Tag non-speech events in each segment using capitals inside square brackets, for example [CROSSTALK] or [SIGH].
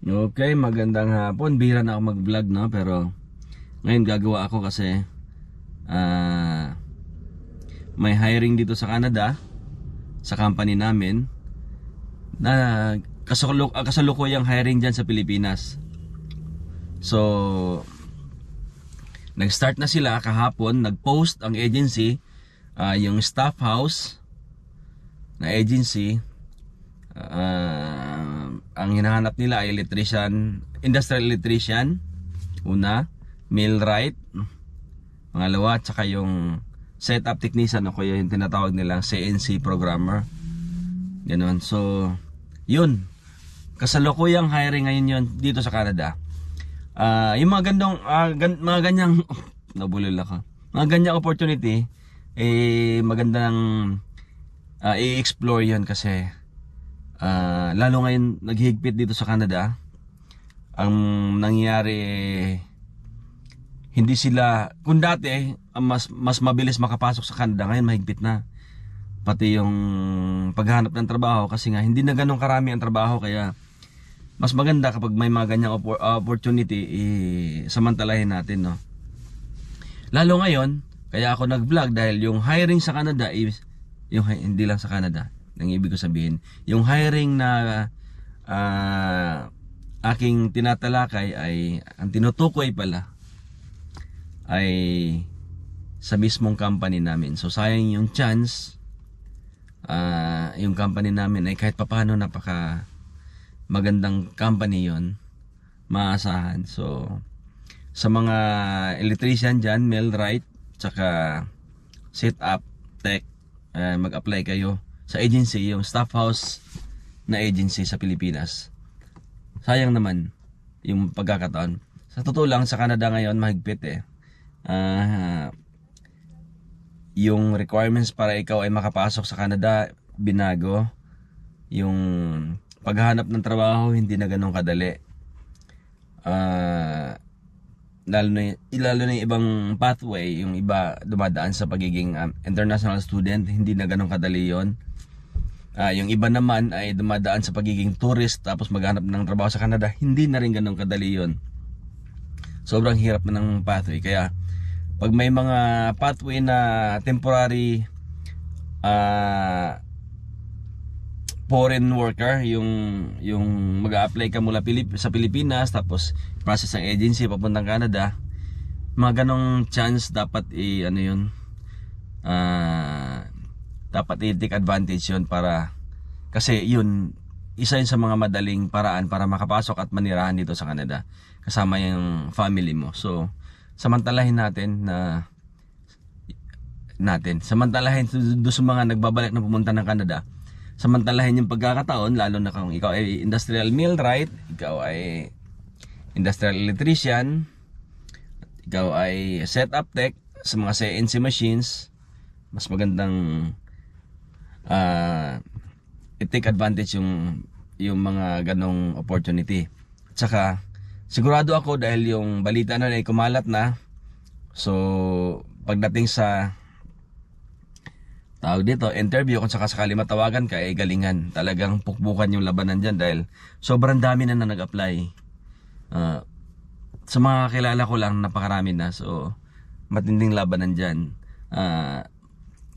Okay, magandang hapon. Bira na ako mag-vlog, no? Pero ngayon gagawa ako kasi ah may hiring dito sa Canada sa company namin na kasaluk ah, kasalukuyang hiring dyan sa Pilipinas. So, nag-start na sila kahapon, nag-post ang agency, ah, yung staff house na agency, Ah, ang hinahanap nila ay electrician, industrial electrician, una, millwright, pangalawa, tsaka yung setup technician o kaya yung tinatawag nilang CNC programmer. Ganon. So, yun. Kasalukuyang hiring ngayon yun dito sa Canada. Ah, yung mga gandong, ah, gan- mga ganyang, [LAUGHS] nabulol ako. Mga ganyang opportunity, eh, magandang ah, i-explore yun kasi Ah, lalo ngayon naghihigpit dito sa Canada. Ang nangyayari hindi sila kung dati mas mas mabilis makapasok sa Canada ngayon mahigpit na. Pati yung paghanap ng trabaho kasi nga hindi na ganun karami ang trabaho kaya mas maganda kapag may mga ganyang oppor- opportunity eh, samantalahin natin no. Lalo ngayon, kaya ako nag-vlog dahil yung hiring sa Canada is yung hi- hindi lang sa Canada, ang ibig ko sabihin, yung hiring na ah, aking tinatalakay ay ang tinutukoy pala ay sa mismong company namin. So sayang yung chance ah, yung company namin ay kahit papano napaka magandang company yon maasahan. So sa mga electrician dyan, millwright, tsaka setup, tech, eh, mag-apply kayo sa agency, yung staff house na agency sa Pilipinas. Sayang naman yung pagkakataon. Sa totoo lang, sa Canada ngayon, mahigpit eh. Ah, yung requirements para ikaw ay makapasok sa Canada, binago. Yung paghahanap ng trabaho, hindi na ganun kadali. Ah, lalo na, lalo na yung ibang pathway, yung iba dumadaan sa pagiging um, international student, hindi na ganun kadali yon. Ah, yung iba naman ay dumadaan sa pagiging tourist tapos maghanap ng trabaho sa Canada, hindi na rin ganun kadali yon. Sobrang hirap na ng pathway. Kaya pag may mga pathway na temporary ah foreign worker, yung yung mag-apply ka mula Pilip, sa Pilipinas tapos process ang agency papuntang Canada, mga ganong chance dapat i ano yun ah dapat i-take advantage yun para kasi yun isa yun sa mga madaling paraan para makapasok at manirahan dito sa Canada kasama yung family mo. So samantalahin natin na natin. Samantalahin doon sa mga nagbabalik na pumunta ng Canada. Samantalahin yung pagkakataon lalo na kung ikaw ay industrial millwright, ikaw ay industrial electrician, ikaw ay setup tech sa mga CNC machines, mas magandang ah i-take advantage yung yung mga ganong opportunity. Tsaka sigurado ako dahil yung balita na ay kumalat na. So pagdating sa tawag dito, interview kung saka sakali matawagan ka, ay galingan. Talagang pukbukan yung labanan dyan dahil sobrang dami na na nag-apply. Ah, sa mga kilala ko lang, napakarami na. So, matinding labanan dyan. Ah,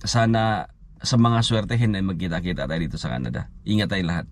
sana sa mga swertehin ay magkita-kita tayo dito sa Canada. Ingat tayo lahat.